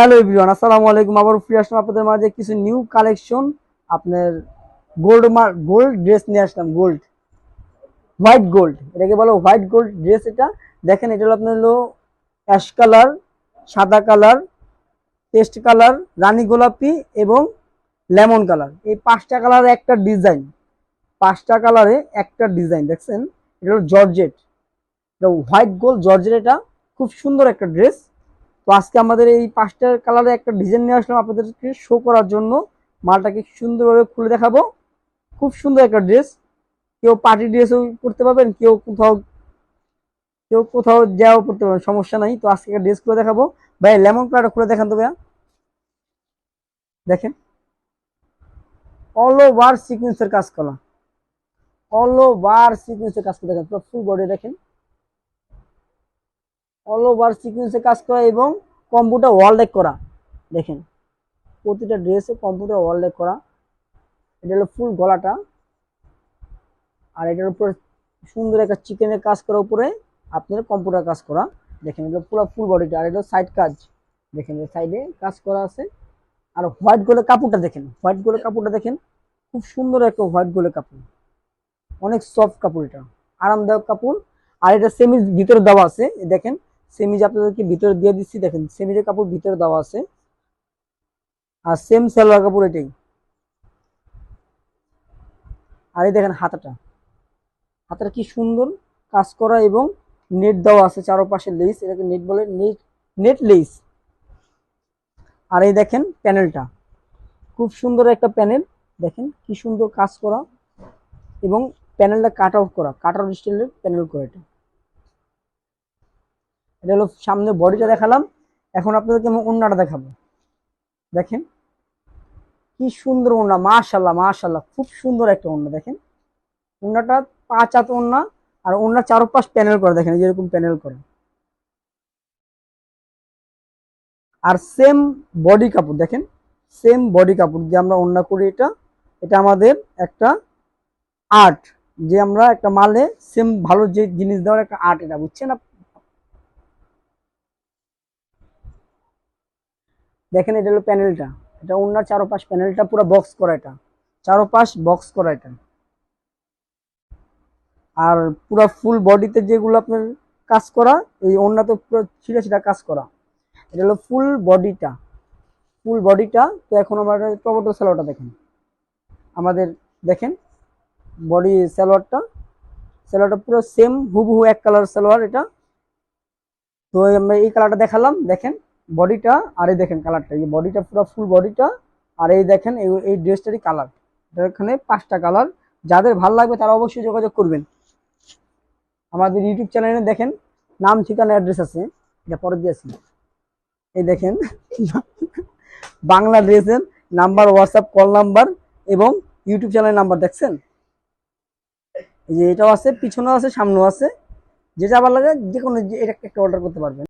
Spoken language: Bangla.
হ্যালো এভরিওয়ান আসসালামু আলাইকুম। আবার ফিরে আসলাম আপনাদের মাঝে কিছু নিউ কালেকশন আপনার গোল্ড মার গোল্ড ড্রেস নিয়ে আসলাম গোল্ড হোয়াইট গোল্ড এটাকে বলো হোয়াইট গোল্ড ড্রেস এটা। দেখেন, এটা হলো আপনার হলো অ্যাশ কালার সাদা কালার পেস্ট কালার রানী গোলাপি এবং লেমন কালার এই পাঁচটা কালারে একটা ডিজাইন পাঁচটা কালারে একটা ডিজাইন দেখছেন? এটা হলো জর্জেট এটা হোয়াইট গোল্ড জর্জেট এটা। খুব সুন্দর একটা ড্রেস তো আজকে আমাদের এই পাঁচটার কালারে একটা ডিজাইন নিয়ে আসলাম আপনাদেরকে শো করার জন্য। মালটাকে সুন্দরভাবে খুলে দেখাবো। খুব সুন্দর একটা ড্রেস কেউ পার্টি ড্রেসও করতে পারবেন, কেউ কোথাও কেউ কোথাও যাও করতে পারবেন, সমস্যা নাই। তো আজকে একটা ড্রেস খুলে দেখাবো। ভাই লেমন কালারটা খুলে দেখান তো ভাইয়া। দেখেন। অল ওভার সিকুয়েন্সের কাজ করা। অল ওভার সিকুয়েন্সের কাজ করে। দেখেন, পুরো ফুল বডি দেখেন। অল ওভার সিকুয়েন্সে কাজ করা এবং কম্পিউটার ওয়াল ডেক করা। দেখেন, প্রতিটা ড্রেসে কম্পিউটার ওয়াল ডেক করা। এটা হলো ফুল গলাটা। আর এটার উপরে সুন্দর একটা চিকেনের কাজ করার উপরে আপনার কম্পিউটার কাজ করা। দেখেন, এটা পুরো ফুল বডিটা আর এটা সাইড কাজ। দেখেন সাইডে কাজ করা আছে। আর হোয়াইট গোলের কাপড়টা দেখেন। হোয়াইট গোলের কাপড়টা দেখেন। খুব সুন্দর একটা হোয়াইট গোলের কাপড়। অনেক সফট কাপড় এটা। আরামদায়ক কাপড়। আর এটা সেমিজ ভিতরে দেওয়া আছে। দেখেন সেমিজ আপনাদেরকে ভিতরে দিয়ে দিচ্ছি, দেখেন সেমিজের কাপড় ভিতরে দেওয়া আছে। আর সেম সালোয়ার কাপড় এটাই। আর এই দেখেন হাতাটা। হাতাটা কি সুন্দর কাজ করা এবং নেট দেওয়া আছে চারপাশে লেস এটাকে নেট বলে নেট নেট লেস আর এই দেখেন প্যানেলটা খুব সুন্দর একটা প্যানেল দেখেন কি সুন্দর কাজ করা এবং প্যানেলটা কাট আউট করা। কাট আউট স্টাইলের প্যানেল করা এটা। এটা হলো সামনে বডিটা দেখালাম। এখন আপনাদেরকে আমি ওন্নাটা দেখাবো। দেখেন, কি সুন্দর ওন্না মাশাল্লাহ মাশাল্লাহ খুব সুন্দর একটা ওন্না দেখেন। ওন্নাটা পাঁচ হাত ওন্না আর ওন্নার চারপাশ প্যানেল করে, দেখেন যেরকম প্যানেল করে। আর সেম বডি কাপড়, দেখেন সেম বডি কাপড় যে আমরা ওন্না করি এটা। এটা আমাদের একটা আর্ট যে আমরা একটা মালে সেম ভালো যে জিনিস দেওয়ার একটা আর্ট এটা, বুঝছেন আপ- দেখেন এটা হলো প্যানেলটা। এটা ওনার চারোপাশ প্যানেলটা, পুরো বক্স করা এটা। চারোপাশ বক্স করা এটা। আর পুরো ফুল বডিতে যেগুলো আপনার কাজ করা, এই ওনাতে পুরো ছিঁড়া কাজ করা। এটা হলো ফুল বডিটা ফুল বডিটা তো এখন আমরা টমেটো স্যালোয়ারটা দেখেন। আমাদের দেখেন বডি সালোয়ারটা সালোয়ারটা পুরো সেম হুবহু এক কালার সালোয়ার এটা। তো আমরা এই কালারটা দেখালাম, দেখেন। বডিটা, আর এই দেখেন কালারটা এই বডিটা পুরো ফুল বডিটা, আর এই দেখেন এই এই ড্রেসটারই কালার এখানে পাঁচটা কালার যাদের ভালো লাগবে তারা অবশ্যই যোগাযোগ করবেন। আমাদের ইউটিউব চ্যানেলে দেখেন, নাম, ঠিকানা অ্যাড্রেস আছে। এটা পরে দিয়েছি এই দেখেন, বাংলা ড্রেসের নাম্বার হোয়াটসঅ্যাপ কল নাম্বার এবং ইউটিউব চ্যানেলের নাম্বার, দেখছেন? এই যে এটাও আছে, পিছনেও আছে, সামনেও আছে। যেটা আবার লাগে যে কোনো এটা একটা অর্ডার করতে পারবেন।